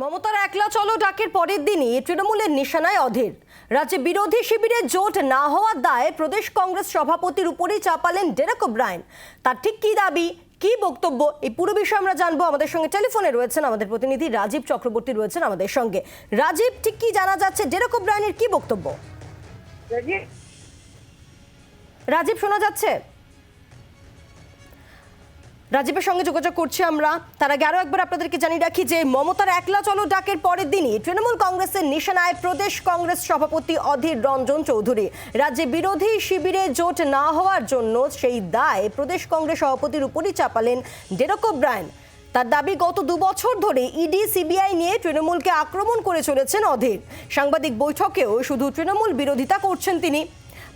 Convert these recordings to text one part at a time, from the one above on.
মমতার একলা চলো ডাকের পরের দিনই তৃণমূলের নিশানায় অধীর। রাজ্যে বিরোধী শিবিরে জোট না হওয়ার দায়ে প্রদেশ কংগ্রেস সভাপতির উপরেই চাপালেন ডেরেক ওব্রায়ন তার ঠিক কী দাবি কি বক্তব্য এই পুরো বিষয়ে আমরা জানব আমাদের সঙ্গে। টেলিফোনে রয়েছেন আমাদের প্রতিনিধি রাজীব চক্রবর্তী রয়েছেন আমাদের সঙ্গে। রাজীব ঠিক কি জানা যাচ্ছে ডেরেক ওব্রায়নের কি বক্তব্য? রাজীব শোনা যাচ্ছে? রাজীবের সঙ্গে যোগাযোগ করছি আমরা। তার আগে আরও একবার আপনাদেরকে জানিয়ে রাখি যে মমতার একলা চলো ডাকের পরের দিনই তৃণমূল কংগ্রেসের নিশানায় প্রদেশ কংগ্রেস সভাপতি অধীর রঞ্জন চৌধুরী। রাজ্যে বিরোধী শিবিরে জোট না হওয়ার জন্য সেই দায় প্রদেশ কংগ্রেস সভাপতির উপরই চাপালেন ডেরক ব্রায়ন। তার দাবি গত দু বছর ধরে ইডি, সিবিআই নিয়ে তৃণমূলকে আক্রমণ করে চলেছেন অধীর। সাংবাদিক বৈঠকেও শুধু তৃণমূল বিরোধিতা করছেন তিনি।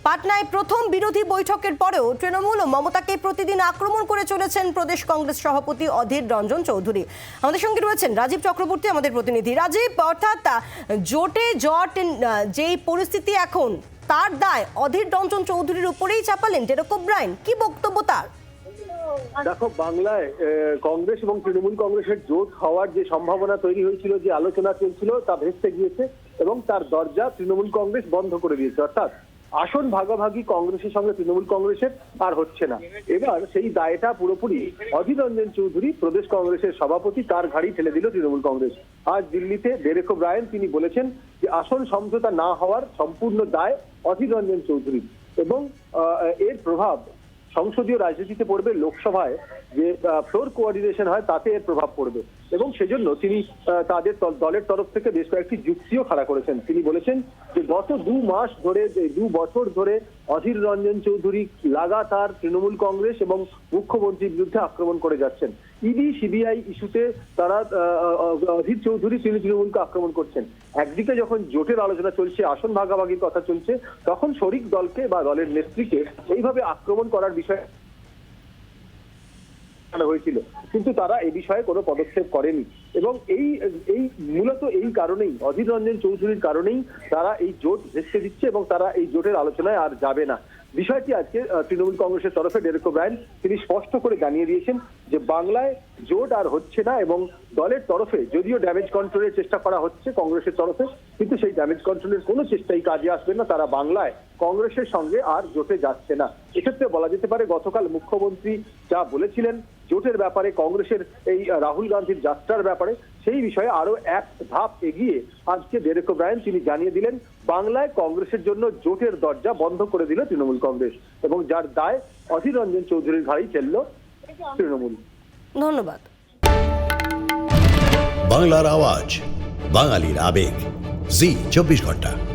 পাটনায় প্রথম বিরোধী বৈঠকের পরেও তৃণমূল ও মমতাকে প্রতিদিন আক্রমণ করে চলেছেন প্রদেশ কংগ্রেস সভাপতি অধীর রঞ্জন চৌধুরী। আমাদের সঙ্গে রয়েছেন রাজীব চক্রবর্তী, আমাদের প্রতিনিধি। রাজীব, অর্থাৎ জোটে জট যেই পরিস্থিতি এখন, তার দায় অধীর রঞ্জন চৌধুরীর উপরেই চাপালেন টেরকো ব্রাইন। কি বক্তব্য তার? দেখো, বাংলায় কংগ্রেস এবং তৃণমূল কংগ্রেসের জোট হওয়ার যে সম্ভাবনা তৈরি হয়েছিল, যে আলোচনা চলছিল, তা ভেস্তে গিয়েছে এবং তার দরজা তৃণমূল কংগ্রেস বন্ধ করে দিয়েছে। অর্থাৎ আসন ভাগাভাগি কংগ্রেসের সঙ্গে তৃণমূল কংগ্রেসের আর হচ্ছে না। এবার সেই দায়টা পুরোপুরি অধীর রঞ্জন চৌধুরী প্রদেশ কংগ্রেসের সভাপতি, তার ঘাড়ি ঠেলে দিল তৃণমূল কংগ্রেস। আজ দিল্লিতে ডেরেকো ব্রায়ন তিনি বলেছেন যে আসন সমঝোতা না হওয়ার সম্পূর্ণ দায় অধীর রঞ্জন চৌধুরী এবং এর প্রভাব সংসদীয় রাজনীতিতে পড়বে, লোকসভায় যে ফ্লোর কোঅর্ডিনেশন হয় তাতে এর প্রভাব পড়বে। এবং সেজন্য তিনি তাদের দলের তরফ থেকে বেশ কয়েকটি যুক্তিও খাড়া করেছেন। তিনি বলেছেন যে, গত দু মাস ধরে দু বছর ধরে অধীর রঞ্জন চৌধুরী লাগাতার তৃণমূল কংগ্রেস এবং মুখ্যমন্ত্রীর বিরুদ্ধে আক্রমণ করে যাচ্ছেন। ইডি, সিবিআই ইস্যুতে তারা অধীর চৌধুরী তিনি তৃণমূলকে আক্রমণ করছেন। একদিকে যখন জোটের আলোচনা চলছে, আসন ভাগাভাগির কথা চলছে, তখন শরিক দলকে বা দলের নেত্রীকে এইভাবে আক্রমণ করার বিষয়ে হয়েছিল। কিন্তু তারা এ বিষয়ে কোনো পদক্ষেপ করেনি। এবং এই এই মূলত এই কারণেই অধীর রঞ্জন চৌধুরীর কারণেই তারা এই জোট ভেস্তে দিচ্ছে এবং তারা এই জোটের আলোচনায় আর যাবে না। বিষয়টি আজকে তৃণমূল কংগ্রেসের তরফে ডেরেকো ব্রায়ন তিনি স্পষ্ট করে জানিয়ে দিয়েছেন যে বাংলায় জোট আর হচ্ছে না এবং দলের তরফে যদিও ড্যামেজ কন্ট্রোলের চেষ্টা করা হচ্ছে কংগ্রেসের তরফে, কিন্তু সেই ড্যামেজ কন্ট্রোলের কোনো চেষ্টাই কাজে আসবে না। তারা বাংলায় কংগ্রেসের সঙ্গে আর জোটে যাচ্ছে না। এক্ষেত্রে বলা যেতে পারে, গতকাল মুখ্যমন্ত্রী যা বলেছিলেন, জোটের ব্যাপারে কংগ্রেসের এই, রাহুল গান্ধীর যাত্রার ব্যাপারে সেই বিষয়ে আরও এক ধাপ এগিয়ে আজকে ডেরেক ব্রায়ন তিনি জানিয়ে দিলেন বাংলায় কংগ্রেসের জন্য জোটের দরজা বন্ধ করে দিল তৃণমূল কংগ্রেস এবং যার দায় অধীর রঞ্জন চৌধুরীর ঘাড়ি ফেলল তৃণমূল। ধন্যবাদ। বাংলার আওয়াজ বাঙালির আবেগ। জি চব্বিশ ঘণ্টা।